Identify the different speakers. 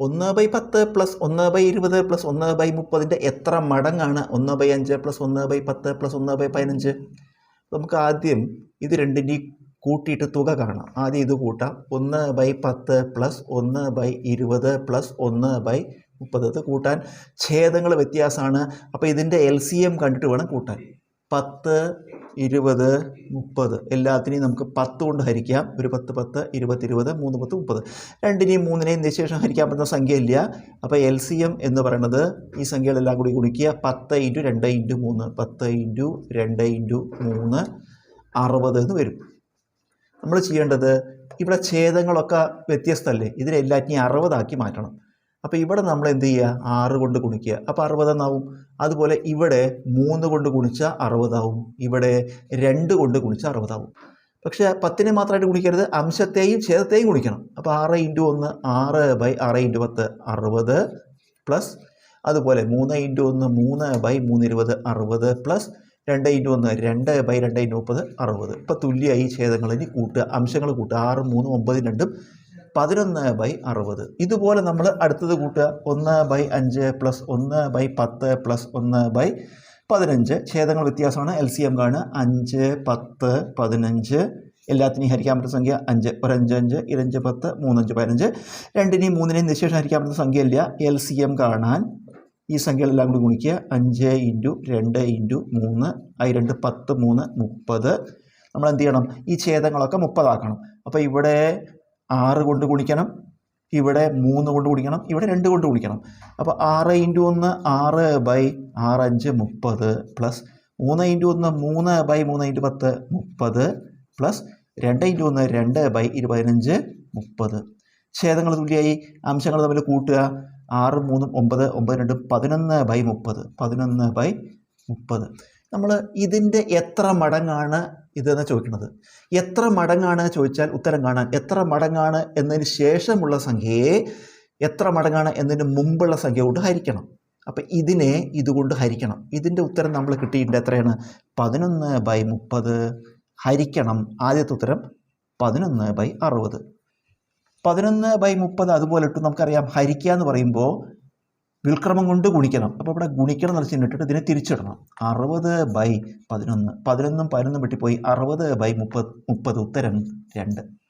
Speaker 1: ഒന്ന് ബൈ പത്ത് പ്ലസ് ഒന്ന് ബൈ ഇരുപത് പ്ലസ് ഒന്ന് ബൈ മുപ്പതിന്റെ എത്ര മടങ്ങാണ്? ഒന്ന് ബൈ അഞ്ച് പ്ലസ് ഒന്ന് ബൈ പത്ത് പ്ലസ് ഒന്ന് ബൈ പതിനഞ്ച്. നമുക്ക് ആദ്യം ഇത് രണ്ടിന്റെയും കൂട്ടിയിട്ട് തുക കാണാം. ആദ്യം ഇത് കൂട്ടാം. ഒന്ന് ബൈ പത്ത് പ്ലസ് ഒന്ന് ബൈ ഇരുപത് പ്ലസ് ഒന്ന് ബൈ മുപ്പത്. ഇത് കൂട്ടാൻ ഛേദങ്ങൾ വ്യത്യാസമാണ്. അപ്പോൾ ഇതിന്റെ എൽ സി എം കണ്ടിട്ട് വേണം കൂട്ടാൻ. പത്ത് ഇരുപത് മുപ്പത്. എല്ലാത്തിനെയും നമുക്ക് പത്ത് കൊണ്ട് ഹരിക്കാം. ഒരു പത്ത് പത്ത് ഇരുപത്തി ഇരുപത് മൂന്ന് പത്ത് മുപ്പത്. രണ്ടിനെയും മൂന്നിനെയും നിശേഷം ഹരിക്കാൻ പറ്റുന്ന സംഖ്യ ഇല്ല അപ്പോൾ എൽ സി എം എന്ന് പറയുന്നത് ഈ സംഖ്യകളെല്ലാം കൂടി ഗുണിക്കുക. പത്ത് ഇന്റു രണ്ട് ഇന്റു മൂന്ന്. പത്ത് ഇന്റു രണ്ട് ഇന്റു മൂന്ന് അറുപത് എന്ന് വരും. നമ്മൾ ചെയ്യേണ്ടത് ഇവിടെ ഛേദങ്ങളൊക്കെ വ്യത്യസ്തമല്ലേ? ഇതിനെല്ലാറ്റിനെയും അറുപതാക്കി മാറ്റണം. അപ്പോൾ ഇവിടെ നമ്മൾ എന്ത് ചെയ്യുക? ആറ് കൊണ്ട് ഗുണിക്കുക. അപ്പോൾ അറുപതെന്നാവും അതുപോലെ ഇവിടെ മൂന്ന് കൊണ്ട് ഗുണിച്ചാൽ അറുപതാവും. ഇവിടെ രണ്ട് കൊണ്ട് ഗുണിച്ചാൽ അറുപതാവും. പക്ഷേ പത്തിനെ മാത്രമായിട്ട് ഗുണിക്കരുത്. അംശത്തെയും ഛേദത്തെയും ഗുണിക്കണം. അപ്പോൾ ആറ് ഇന്റു ഒന്ന് ആറ് ബൈ ആറ് ഇന്റു പത്ത് അറുപത് പ്ലസ്. അതുപോലെ മൂന്ന് ഇന്റു ഒന്ന് മൂന്ന് ബൈ മൂന്ന് ഇരുപത് അറുപത് പ്ലസ്. രണ്ട് ഇന്റു ഒന്ന് രണ്ട് ബൈ രണ്ട് ഇന്റു മുപ്പത് അറുപത്. ഇപ്പോൾ തുല്യമായി ഛേദങ്ങൾ ഇനി കൂട്ടുക. അംശങ്ങൾ കൂട്ടുക. ആറ് മൂന്ന് ഒമ്പത് രണ്ടും പതിനൊന്ന് ബൈ അറുപത്. ഇതുപോലെ നമ്മൾ അടുത്തത് കൂട്ടുക. ഒന്ന് ബൈ അഞ്ച് പ്ലസ് ഒന്ന് ബൈ പത്ത് പ്ലസ് ഒന്ന് ബൈ പതിനഞ്ച്. ഛേദങ്ങൾ വ്യത്യാസമാണ്. എൽ സി എം കാണുക. അഞ്ച് പത്ത് പതിനഞ്ച്. എല്ലാത്തിനെയും ഹരിക്കാൻ പറ്റുന്ന സംഖ്യ അഞ്ച്. ഒരഞ്ച് അഞ്ച് ഇരഞ്ച് പത്ത് മൂന്നഞ്ച് പതിനഞ്ച്. രണ്ടിനെയും മൂന്നിനെയും നിശേഷം ഹരിക്കാൻ പറ്റുന്ന സംഖ്യ ഇല്ല എൽ സി എം കാണാൻ ഈ സംഖ്യകളെല്ലാം കൂടി ഗുണിക്കുക. അഞ്ച് ഇന്റു രണ്ട് ഇന്റു മൂന്ന്. ഐ രണ്ട് പത്ത് മൂന്ന് മുപ്പത്. നമ്മൾ എന്ത് ചെയ്യണം? ഈ ഛേദങ്ങളൊക്കെ മുപ്പതാക്കണം. അപ്പോൾ ഇവിടെ ആറ് കൊണ്ട് ഗുണിക്കണം ഇവിടെ മൂന്ന് കൊണ്ട് ഗുണിക്കണം ഇവിടെ രണ്ട് കൊണ്ട് ഗുണിക്കണം. അപ്പോൾ ആറ് ഇന്റു ഒന്ന് ആറ് ബൈ ആറ് അഞ്ച് മുപ്പത് പ്ലസ് മൂന്ന് ഇന്റു ഒന്ന് മൂന്ന് ബൈ മൂന്ന് ഇന്റു പത്ത് മുപ്പത് പ്ലസ് രണ്ട് ഇന്റു ഒന്ന് രണ്ട് ബൈ ഇരുപതിനഞ്ച് മുപ്പത്. ഛേദങ്ങൾ തുല്യമായി അംശങ്ങൾ തമ്മിൽ കൂട്ടുക. ആറ് മൂന്നും ഒമ്പത് ഒമ്പത് രണ്ടും പതിനൊന്ന് ബൈ മുപ്പത്. പതിനൊന്ന് ബൈ മുപ്പത്. നമ്മൾ ഇതിന്റെ എത്ര മടങ്ങാണ് ഇതെന്ന് ചോദിക്കുന്നത്? എത്ര മടങ്ങാണ് ചോദിച്ചാൽ ഉത്തരം കാണാൻ. എത്ര മടങ്ങാണ് എന്നതിന് ശേഷമുള്ള സംഖ്യയെ എത്ര മടങ്ങാണ് എന്നതിന് മുമ്പുള്ള സംഖ്യ കൊണ്ട് ഹരിക്കണം. അപ്പം ഇതിനെ ഇതുകൊണ്ട് ഹരിക്കണം. ഇതിന്റെ ഉത്തരം നമ്മൾ കിട്ടിയിട്ടുണ്ട് എത്രയാണ്? പതിനൊന്ന് ബൈ മുപ്പത്. ഹരിക്കണം. ആദ്യത്തെ ഉത്തരം പതിനൊന്ന് ബൈ അറുപത്. പതിനൊന്ന് ബൈ മുപ്പത് അതുപോലെ ഇട്ട് നമുക്കറിയാം. ഹരിക്കുക എന്ന് പറയുമ്പോൾ വിൽക്രമം കൊണ്ട് ഗുണിക്കണം. അപ്പോൾ അവിടെ ഗുണിക്കണം എന്ന് വെച്ചിട്ട് ഇതിനെ തിരിച്ചിടണം. അറുപത് ബൈ പതിനൊന്ന്. പതിനൊന്നും പതിനൊന്നും വെട്ടിപ്പോയി. അറുപത് ബൈ മുപ്പത് മുപ്പത്. ഉത്തരം രണ്ട്.